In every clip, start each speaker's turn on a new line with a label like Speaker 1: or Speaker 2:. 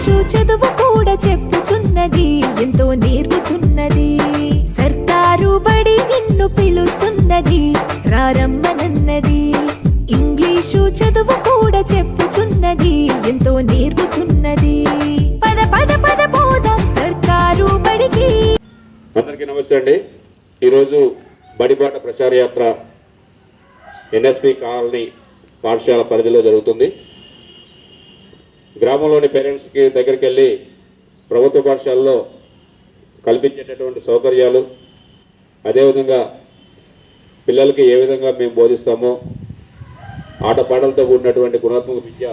Speaker 1: English చదువు కూడా చెప్పుచున్నది ఎంతో నేర్పుతున్నది. సర్కారు బడి నిన్ను పిలుస్తున్నది రారమ్మనన్నది. ఇంగ్లీషు చదువు కూడా చెప్పుచున్నది ఎంతో నేర్పుతున్నది. పద పద పద పోదాం సర్కారు బడికి.
Speaker 2: అందరికీ నమస్తే అండి. ఈరోజు బడిబాట ప్రచార యాత్ర ఎన్ఎస్పి కాలనీ పాఠశాల పరిధిలో జరుగుతుంది. గ్రామంలోని పేరెంట్స్కి దగ్గరికి వెళ్ళి ప్రభుత్వ పాఠశాలలో కల్పించేటటువంటి సౌకర్యాలు అదేవిధంగా పిల్లలకి ఏ విధంగా మేము బోధిస్తామో ఆటపాటలతో కూడినటువంటి గుణాత్మక విద్య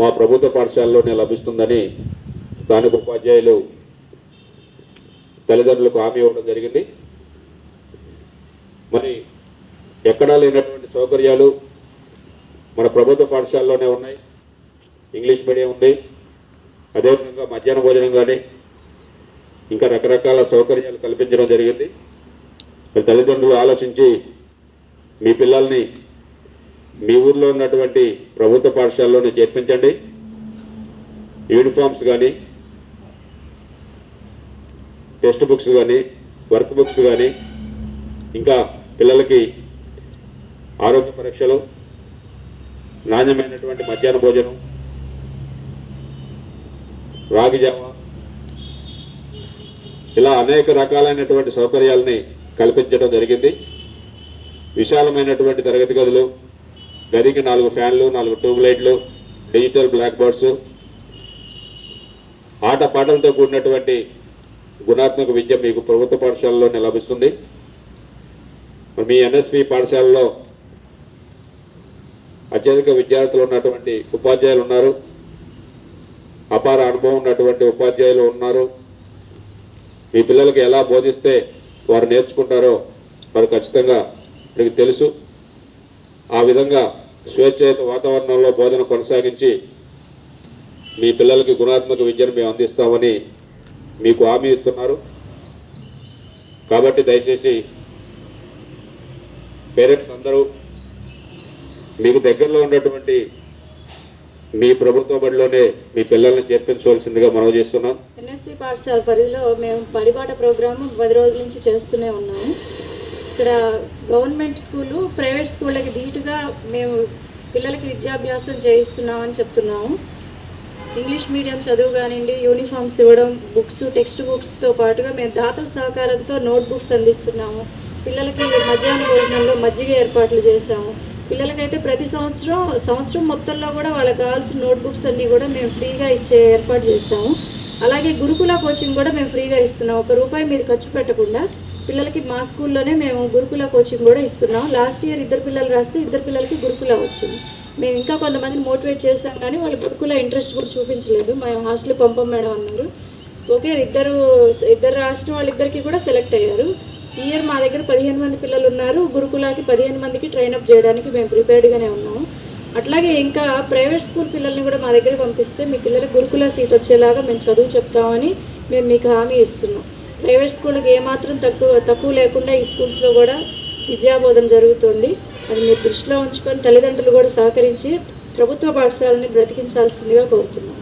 Speaker 2: మా ప్రభుత్వ పాఠశాలలోనే లభిస్తుందని స్థానిక ఉపాధ్యాయులు తల్లిదండ్రులకు హామీ ఇవ్వడం జరిగింది. మరి ఎక్కడా లేనటువంటి సౌకర్యాలు మన ప్రభుత్వ పాఠశాలలోనే ఉన్నాయి. ఇంగ్లీష్ మీడియం ఉంది. అదేవిధంగా మధ్యాహ్న భోజనం కానీ ఇంకా రకరకాల సౌకర్యాలు కల్పించడం జరిగింది. మరి తల్లిదండ్రులు ఆలోచించి మీ పిల్లల్ని మీ ఊర్లో ఉన్నటువంటి ప్రభుత్వ పాఠశాలలోనే చేర్పించండి. యూనిఫామ్స్ కానీ టెక్స్ట్ బుక్స్ కానీ వర్క్ బుక్స్ కానీ ఇంకా పిల్లలకి ఆరోగ్య పరీక్షలు నాణ్యమైనటువంటి మధ్యాహ్న భోజనం రాగిజావ ఇలా అనేక రకాలైనటువంటి సౌకర్యాలని కల్పించడం జరిగింది. విశాలమైనటువంటి తరగతి గదులు గదికి నాలుగు ఫ్యాన్లు నాలుగు ట్యూబ్ లైట్లు డిజిటల్ బ్లాక్ బోర్డ్స్ ఆట పాటలతో కూడినటువంటి గుణాత్మక విద్య మీకు ప్రభుత్వ పాఠశాలలోనే లభిస్తుంది. మీ ఎన్ఎస్పి పాఠశాలలో అత్యధిక విద్యార్థులు ఉన్నటువంటి ఉపాధ్యాయులు ఉన్నారు. అపార అనుభవం ఉన్నటువంటి ఉపాధ్యాయులు ఉన్నారు. మీ పిల్లలకి ఎలా బోధిస్తే వారు నేర్చుకుంటారో వారు ఖచ్చితంగా మీకు తెలుసు. ఆ విధంగా స్వేచ్ఛయుత వాతావరణంలో బోధన కొనసాగించి మీ పిల్లలకి గుణాత్మక విద్యను మేము అందిస్తామని మీకు హామీ ఇస్తున్నారు. కాబట్టి దయచేసి పేరెంట్స్ అందరూ మీకు దగ్గరలో ఉన్నటువంటి మీ ప్రభుత్వ బడిలోనే మీ పిల్లల్ని చేర్పించవలసిందిగా మనవి చేస్తున్నాం.
Speaker 3: ఎన్ఎస్సి పాఠశాల పరిధిలో మేము పడిపాట ప్రోగ్రాము పది రోజుల నుంచి చేస్తూనే ఉన్నాము. ఇక్కడ గవర్నమెంట్ స్కూలు ప్రైవేట్ స్కూళ్ళకి ధీటుగా మేము పిల్లలకి విద్యాభ్యాసం చేయిస్తున్నామని చెప్తున్నాము. ఇంగ్లీష్ మీడియం చదువు కానివ్వండి యూనిఫామ్స్ ఇవ్వడం బుక్స్ టెక్స్ట్ బుక్స్తో పాటుగా మేము దాతల సహకారంతో నోట్ బుక్స్ అందిస్తున్నాము. పిల్లలకి మధ్యాహ్న భోజనంలో మజ్జిగ ఏర్పాట్లు చేశాము. పిల్లలకైతే ప్రతి సంవత్సరం సంవత్సరం మొత్తంలో కూడా వాళ్ళకి కావాల్సిన నోట్బుక్స్ అన్నీ కూడా మేము ఫ్రీగా ఇచ్చే ఏర్పాటు చేస్తాము. అలాగే గురుకుల కోచింగ్ కూడా మేము ఫ్రీగా ఇస్తున్నాం. ఒక రూపాయి మీరు ఖర్చు పెట్టకుండా పిల్లలకి మా స్కూల్లోనే మేము గురుకుల కోచింగ్ కూడా ఇస్తున్నాం. లాస్ట్ ఇయర్ ఇద్దరు పిల్లలు రాస్తే ఇద్దరు పిల్లలకి గురుకుల వచ్చింది. మేము ఇంకా కొంతమందిని మోటివేట్ చేస్తాం కానీ వాళ్ళు గురుకుల ఇంట్రెస్ట్ కూడా చూపించలేదు. మేము హాస్టల్ పంపం మేడం అన్నారు. ఓకే ఇద్దరు ఇద్దరు రాసిన వాళ్ళిద్దరికీ కూడా సెలెక్ట్ అయ్యారు. ఇయర్ మా దగ్గర పదిహేను మంది పిల్లలు ఉన్నారు గురుకులాకి పదిహేను మందికి ట్రైన్అప్ చేయడానికి మేము ప్రిపేర్డ్గానే ఉన్నాము అట్లాగే ఇంకా ప్రైవేట్ స్కూల్ పిల్లల్ని కూడా మా దగ్గర పంపిస్తే మీ పిల్లలకు గురుకుల సీట్ వచ్చేలాగా మేము చదువు చెప్తామని మేము మీకు హామీ ఇస్తున్నాం. ప్రైవేట్ స్కూళ్ళకి ఏమాత్రం తక్కువ తక్కువ లేకుండా ఈ స్కూల్స్లో కూడా విద్యాబోధన జరుగుతుంది. అది మీరు దృష్టిలో ఉంచుకొని తల్లిదండ్రులు కూడా సహకరించి ప్రభుత్వ పాఠశాలని బ్రతికించాల్సిందిగా కోరుతున్నాం.